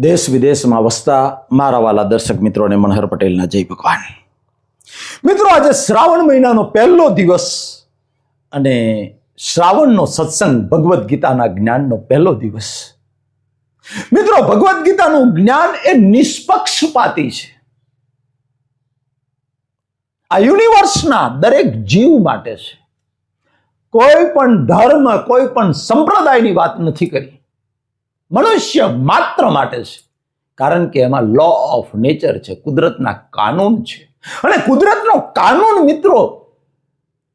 દેશ વિદેશમાં વસતા મારા વાલા દર્શક મિત્રોને મનહર પટેલના જય ભગવાન. મિત્રો, આજે શ્રાવણ મહિનાનો પહેલો દિવસ અને શ્રાવણનો સત્સંગ ભગવદ્ ગીતાના જ્ઞાનનો પહેલો દિવસ. મિત્રો, ભગવદ્ ગીતાનું જ્ઞાન એ નિષ્પક્ષપાતી છે. આ યુનિવર્સના દરેક જીવ માટે છે. કોઈ પણ ધર્મ, કોઈ પણ સંપ્રદાયની વાત નથી કરી. મનુષ્ય માત્ર માટે છે. કારણ કે એમાં લો ઓફ નેચર છે, કુદરતના કાનૂન છે. અને કુદરતનો કાનૂન મિત્રો,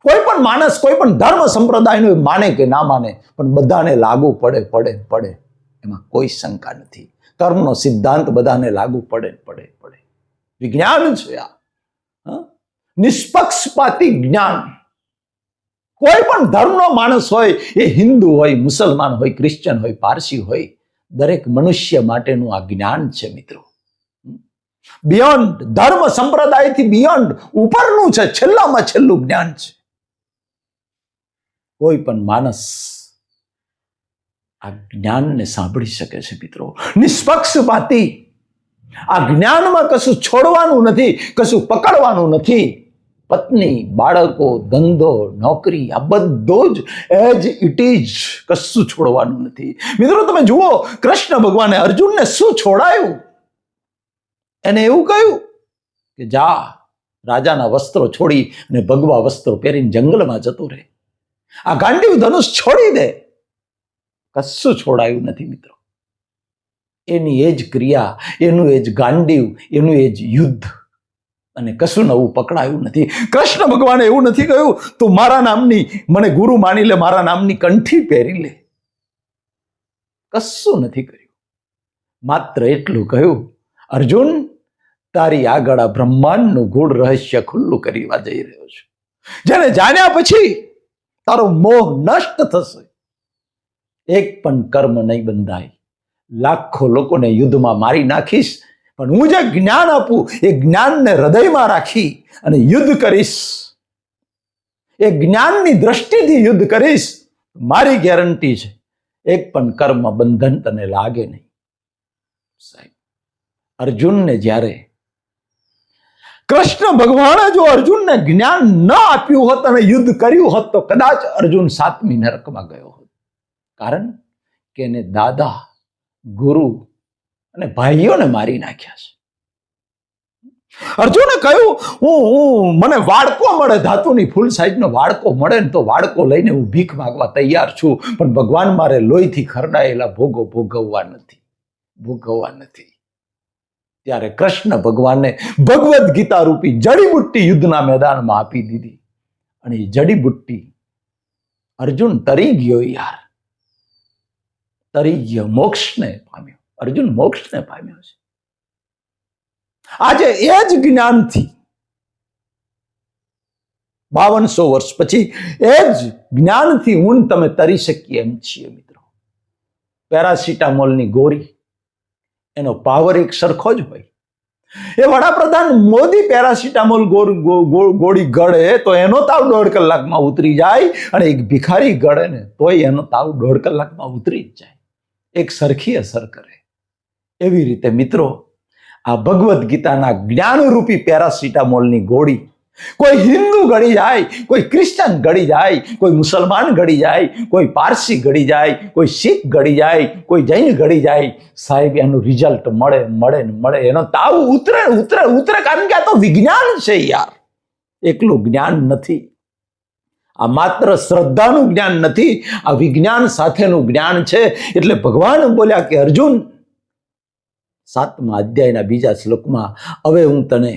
કોઈ પણ માણસ, કોઈ પણ ધર્મ સંપ્રદાયનો માને કે ના માને, પણ બધાને લાગુ પડે પડે પડે. એમાં કોઈ શંકા નથી. કર્મનો સિદ્ધાંત બધાને લાગુ પડે પડે પડે. વિજ્ઞાન છે આ. નિષ્પક્ષપાતી જ્ઞાન. કોઈ પણ ધર્મનો માણસ હોય, એ હિન્દુ હોય, મુસલમાન હોય, ક્રિશ્ચન હોય, પારસી હોય દરેક મનુષ્ય માટેનું આ જ્ઞાન છે મિત્રો. બિયોન્ડ ધર્મ સંપ્રદાયથી બિયોન્ડ ઉપરનું છે, છેલ્લામાં છેલ્લું જ્ઞાન છે. કોઈ પણ માણસ આ જ્ઞાનને સાંભળી શકે છે મિત્રો. નિષ્પક્ષપાતી. આ જ્ઞાનમાં કશું છોડવાનું નથી, કશું પકડવાનું નથી. પત્ની, બાળકો, ધંધો, નોકરી, આ બધો જ એજ ઇટ ઇઝ કશું છોડવાનું નથી. મિત્રો, તમે જુઓ, કૃષ્ણ ભગવાને અર્જુનને શું છોડાયું? એને એવું કહ્યું કે, જા, રાજાના વસ્ત્રો છોડી અને ભગવા વસ્ત્રો પહેરીને જંગલમાં જતો રહે. આ ગાંડીવ ધનુષ છોડી દે. કશું છોડાયું નથી, મિત્રો. એની એ જ ક્રિયા, એનું એ જ ગાંડીવ એનું એ જ યુદ્ધ. અને કશું નવું પકડાયું નથી. કૃષ્ણ ભગવાને એવું નથી કહ્યું, તું મારા નામની, મને ગુરુ માની લે, મારા નામની કંઠી પહેરી લે. કશું નથી કર્યું. માત્ર એટલું કહ્યું, અર્જુન, તારી આગળ આ બ્રહ્માંડનું ગૂઢ રહસ્ય ખુલ્લું કરવા જઈ રહ્યો છું. જેને જાણ્યા પછી તારો મોહ નષ્ટ થશે. એક પણ કર્મ નહીં બંધાય. લાખો લોકોને યુદ્ધમાં મારી નાખીશ પણ હું જે જ્ઞાન આપું, એ જ્ઞાનને હૃદયમાં રાખી અને યુદ્ધ કરીશ. એ જ્ઞાનની દ્રષ્ટિથી યુદ્ધ કરીશ, મારી ગેરંટી છે. એક પણ કર્મ બંધન તને લાગે નહીં. સાહેબ, અર્જુનને જ્યારે કૃષ્ણ ભગવાને જો અર્જુનને જ્ઞાન ન આપ્યું હોત અને યુદ્ધ કર્યું હોત, તો કદાચ અર્જુન સાતમી નરકમાં ગયો હોત. કારણ કે એને દાદા, ગુરુ અને ભાઈઓને મારી નાખ્યા છે. અર્જુને કહ્યું, હું હું, મને વાડકો મળે, ધાતુની ફૂલ સાઈઝનો વાડકો મળે ને તો વાડકો લઈને હું ભીખ માગવા તૈયાર છું. પણ ભગવાન મારે લોહીથી ખરડાયેલા ભોગો ભોગવવા નથી. ભોગવવા નથી. ત્યારે કૃષ્ણ ભગવાનને ભગવદ્ ગીતા રૂપી જડીબુટ્ટી યુદ્ધના મેદાનમાં આપી દીધી. અને એ જડીબુટ્ટી અર્જુન તરી ગયો યાર. તરી ગયો, મોક્ષને પામ્યો. અર્જુન મોક્ષને પામ્યો છે. આજે એ જ જ્ઞાનથી બાવનસો વર્ષ પછી એ જ જ્ઞાનથી ઊંડ તમે તરી શકીએ એમ છીએ મિત્રો. પેરાસિટામોલની ગોરી, એનો પાવર એક સરખો જ હોય. એ વડાપ્રધાન મોદી પેરાસિટામોલ ગોળ- ગળે તો એનો તાવ દોઢ કલાકમાં ઉતરી જાય અને એક ભિખારી ગળે ને તોય એનો તાવ દોઢ કલાકમાં ઉતરી જ જાય. એક સરખી અસર કરે. એવી રીતે મિત્રો, આ ભગવદ્ ગીતાના જ્ઞાનરૂપી પેરાસિટામોલની ગોળી, કોઈ હિન્દુ ગળી જાય, કોઈ ક્રિશ્ચન ગળી જાય, કોઈ મુસલમાન ગળી જાય, કોઈ પારસી ગળી જાય, કોઈ શીખ ગળી જાય, કોઈ જૈન ગળી જાય, સાહેબ, એનું રિઝલ્ટ મળે મળે ને મળે. એનો તાવ ઉતરે ઉતરે ઉતરે કારણ કે આ તો વિજ્ઞાન છે યાર. એકલું જ્ઞાન નથી. આ માત્ર શ્રદ્ધાનું જ્ઞાન નથી, આ વિજ્ઞાન સાથેનું જ્ઞાન છે. એટલે ભગવાન બોલ્યા કે અર્જુન સાતમા અધ્યાયના બીજા શ્લોકમાં, હવે હું તને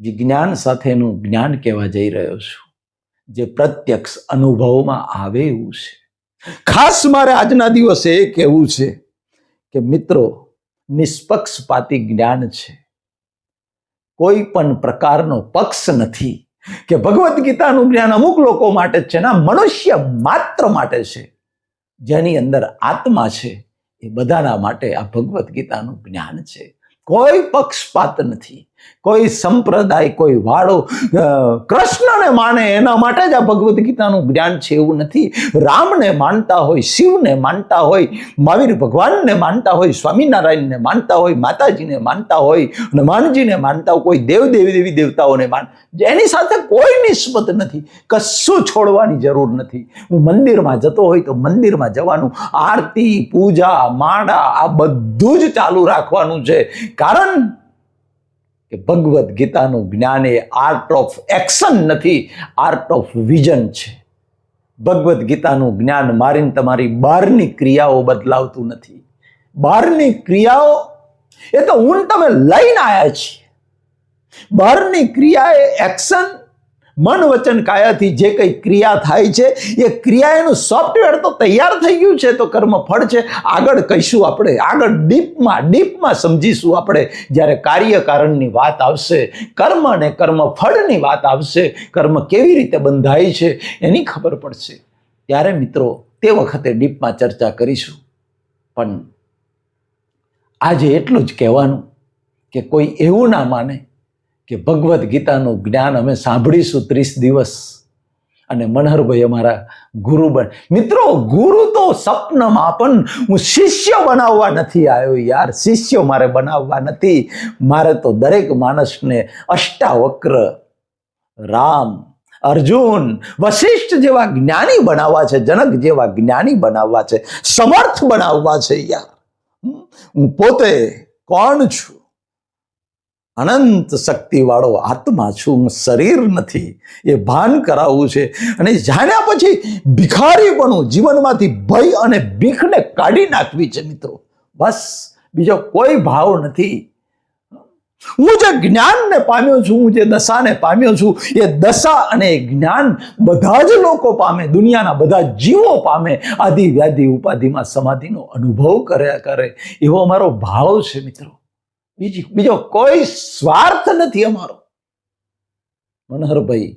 વિજ્ઞાન સાથેનું જ્ઞાન કહેવા જઈ રહ્યો છું, જે પ્રત્યક્ષ અનુભવમાં આવે એવું છે. ખાસ મારે આજના દિવસે એ કહેવું છે કે મિત્રો, નિષ્પક્ષપાતી જ્ઞાન છે. કોઈ પણ પ્રકારનો પક્ષ નથી કે ભગવદ્ ગીતાનું જ્ઞાન અમુક લોકો માટે છે ના મનુષ્ય માત્ર માટે છે, જેની અંદર આત્મા છે. એ બધાના માટે આ ભગવદ્ ગીતાનું જ્ઞાન છે. કોઈ પક્ષપાત નથી. કોઈ સંપ્રદાય, કોઈ વાળો કૃષ્ણને માને એના માટે જ આ ભગવદ્ ગીતાનું જ્ઞાન છે એવું નથી. રામને માનતા હોય, શિવને માનતા હોય, મહાવીર ભગવાનને માનતા હોય, સ્વામિનારાયણને માનતા હોય, માતાજીને માનતા હોય, હનુમાનજીને માનતા હોય, કોઈ દેવ દેવી દેવી દેવતાઓને માન એની સાથે કોઈ નિસ્બત નથી. કશું છોડવાની જરૂર નથી. હું મંદિરમાં જતો હોય તો મંદિરમાં જવાનું, આરતી, પૂજા, માળા, આ બધું જ ચાલુ રાખવાનું છે. કારણ કે ભગવદ્ ગીતાનું જ્ઞાન એ આર્ટ ઓફ એક્શન નથી આર્ટ ઓફ વિઝન છે. ભગવદ્ ગીતાનું જ્ઞાન મારીને તમારી બહારની ક્રિયાઓ બદલાવતું નથી. બહારની ક્રિયાઓ, એ તો હું તમે લઈને આવ્યા છીએ. બહારની ક્રિયા એ એક્શન મન વચન કાયાથી જે કંઈ ક્રિયા થાય છે, એ ક્રિયા એનું સોફ્ટવેર તો તૈયાર થઈ ગયું છે, તો કર્મ ફળ છે. આગળ કહીશું આપણે, આગળ ડીપમાં ડીપમાં સમજીશું આપણે. જ્યારે કાર્યકારણની વાત આવશે, કર્મ અને કર્મ ફળની વાત આવશે, કર્મ કેવી રીતે બંધાય છે, એની ખબર પડશે. ત્યારે મિત્રો, તે વખતે ડીપમાં ચર્ચા કરીશું. પણ આજે એટલું જ કહેવાનું કે કોઈ એવું ના માને કે ભગવદ્ ગીતાનું જ્ઞાન અમે સાંભળીશું ત્રીસ દિવસ. અને મનહરભાઈ અમારા ગુરુ બન. મિત્રો, ગુરુ તો સપનમાં પણ હું શિષ્ય બનાવવા નથી આવ્યો યાર. શિષ્ય મારે બનાવવા નથી. મારે તો દરેક માણસને અષ્ટાવક્ર, રામ, અર્જુન વશિષ્ઠ જેવા જ્ઞાની બનાવવા છે, જનક જેવા જ્ઞાની બનાવવા છે, સમર્થ બનાવવા છે યાર. હું પોતે કોણ છું? અનંત શક્તિવાળો આત્મા છું. શરીર નથી. એ ભાન કરાવવું છે. અને જાણ્યા પછી ભિખારીપણું જીવનમાંથી ભય અને ભીખને કાઢી નાખવી છે મિત્રો. બસ. બીજો કોઈ ભાવ નથી. હું જે જ્ઞાનને પામ્યો છું, હું જે દશાને પામ્યો છું, એ દશા અને જ્ઞાન બધા જ લોકો પામે, દુનિયાના બધા જીવો પામે, આદિ વ્યાધિ ઉપાધિમાં સમાધિનો અનુભવ કર્યા કરે. એવો અમારો ભાવ છે મિત્રો. બીજી, બીજો કોઈ સ્વાર્થ નથી અમારો. મનહરભાઈ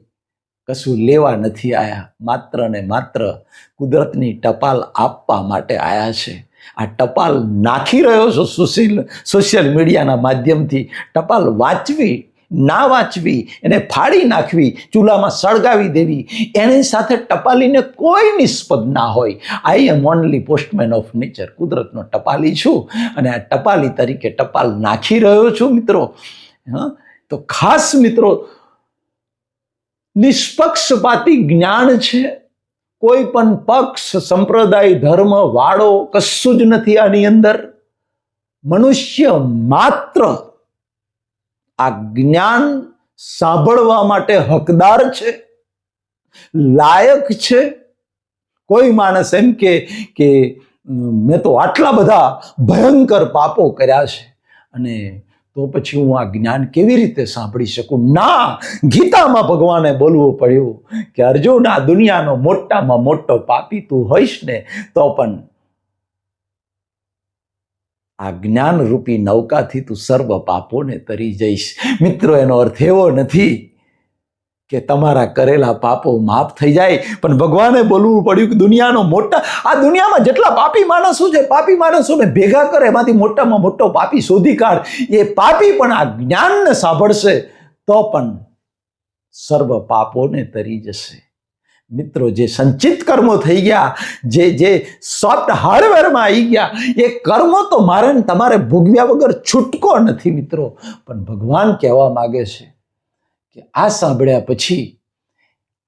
કશું લેવા નથી આયા. માત્ર ને માત્ર કુદરતની ટપાલ આપવા માટે આયા છે. આ ટપાલ નાખી રહ્યો છો સુશીલ, સોશિયલ મીડિયાના માધ્યમથી. ટપાલ વાંચવી ના વાંચવી, એને ફાડી નાખવી, ચૂલામાં સળગાવી દેવી, એની સાથે ટપાલીને કોઈ નિસ્પદ ના હોય. I am only postman of nature કુદરતનો ટપાલી છું અને આ ટપાલી તરીકે ટપાલ નાખી રહ્યો છું મિત્રો. હા, તો ખાસ મિત્રો નિષ્પક્ષપાતી જ્ઞાન છે. કોઈ પણ પક્ષ, સંપ્રદાય, ધર્મ, વાળો કશું જ નથી આની અંદર. મનુષ્ય માત્ર આ જ્ઞાન સાંભળવા માટે હકદાર છે, લાયક છે. કોઈ માણસ એમ કે મેં તો આટલા બધા ભયંકર પાપો કર્યા છે અને તો પછી હું આ જ્ઞાન કેવી રીતે સાંભળી શકું? ના, ગીતામાં ભગવાને બોલવું પડ્યું કે, અર્જુન, આ દુનિયાનો મોટામાં મોટો પાપી તું હોઈશ ને તો પણ આ જ્ઞાન રૂપી નૌકાથી તું સર્વ પાપોને તરી જઈશ. મિત્રો, એનો અર્થ એવો નથી કે તમારા કરેલા પાપો માફ થઈ જાય, પણ ભગવાને બોલવું પડ્યું કે દુનિયાનો મોટા, આ દુનિયામાં જેટલા પાપી માણસો છે, પાપી માણસોને ભેગા કરે, એમાંથી મોટામાં મોટો પાપી શોધી કાઢ. એ પાપી પણ આ જ્ઞાનને સાંભળશે, તો પણ સર્વ પાપોને તરી જશે. મિત્રો, જે સંચિત કર્મો થઈ ગયા, જે જે સોફ્ટ હાર્ડવેરમાં આવી ગયા, એ કર્મો તો મારે તમારે ભોગવ્યા વગર છૂટકો નથી મિત્રો. પણ ભગવાન કહેવા માગે છે કે આ સાંભળ્યા પછી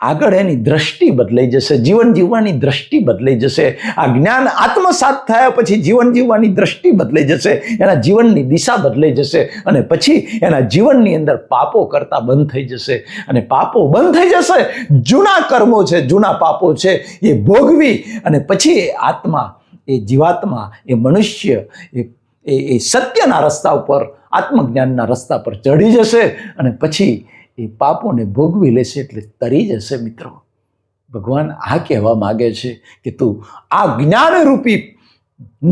આગળ એની દ્રષ્ટિ બદલાઈ જશે, જીવન જીવવાની દ્રષ્ટિ બદલાઈ જશે, આ જ્ઞાન આત્મસાત થયા પછી જીવન જીવવાની દ્રષ્ટિ બદલાઈ જશે, એના જીવનની દિશા બદલાઈ જશે, અને પછી એના જીવનની અંદર પાપો કરતા બંધ થઈ જશે, અને પાપો બંધ થઈ જશે, જૂના કર્મો છે, જૂના પાપો છે, એ ભોગવી, અને પછી એ આત્મા, એ જીવાત્મા, એ મનુષ્ય, એ એ સત્યના રસ્તા ઉપર, આત્મજ્ઞાનના રસ્તા પર ચડી જશે, અને પછી એ પાપોને ભોગવી લેશે એટલે તરી જશે મિત્રો. ભગવાન આ કહેવા માગે છે કે તું આ જ્ઞાનરૂપી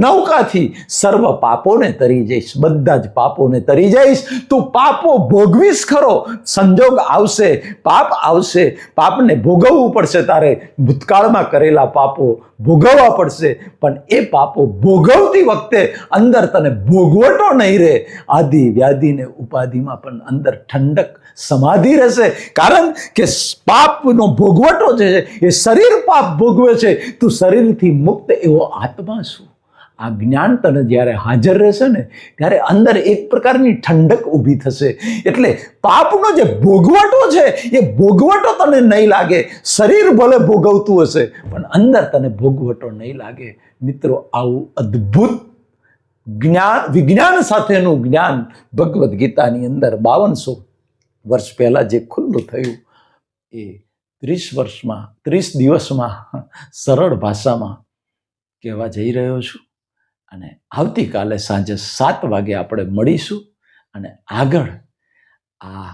નૌકાથી સર્વ પાપોને તરી જઈશ, બધા જ પાપોને તરી જઈશ. તું પાપો ભોગવીશ ખરો, સંજોગ આવશે, પાપ આવશે. પાપને ભોગવવું પડશે તારે. ભૂતકાળમાં કરેલા પાપો ભોગવવા પડશે, પણ એ પાપો ભોગવતી વખતે અંદર તને ભોગવટો નહીં રહે. આદિ વ્યાધિને ઉપાધિમાં પણ અંદર ઠંડક સમાધિ રહેશે. કારણ કે પાપનો ભોગવટો જે છે, એ શરીર પાપ ભોગવે છે. તું શરીરથી મુક્ત એવો આત્મા છું. આ જ્ઞાન તને જ્યારે હાજર રહેશે ને, ત્યારે અંદર એક પ્રકારની ઠંડક ઊભી થશે. એટલે પાપનો જે ભોગવટો છે, એ ભોગવટો તને નહીં લાગે. શરીર ભલે ભોગવતું હશે, પણ અંદર તને ભોગવટો નહીં લાગે. મિત્રો, આવું અદ્ભુત જ્ઞાન, વિજ્ઞાન સાથેનું જ્ઞાન ભગવદ્ ગીતાની અંદર બાવનસો વર્ષ પહેલાં જે ખુલ્લું થયું, એ ત્રીસ વર્ષમાં, ત્રીસ દિવસમાં, સરળ ભાષામાં કહેવા જઈ રહ્યો છું. અને આવતીકાલે સાંજે સાત વાગે આપણે મળીશું અને આગળ આ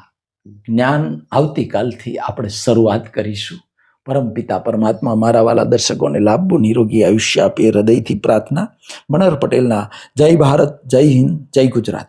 જ્ઞાન આવતીકાલથી આપણે શરૂઆત કરીશું. પરમપિતા પરમાત્મા મારા વાલા દર્શકોને લાભવું નિરોગી આયુષ્ય આપે હૃદયથી પ્રાર્થના. મનોહર પટેલના જય ભારત, જય હિન્દ, જય ગુજરાત.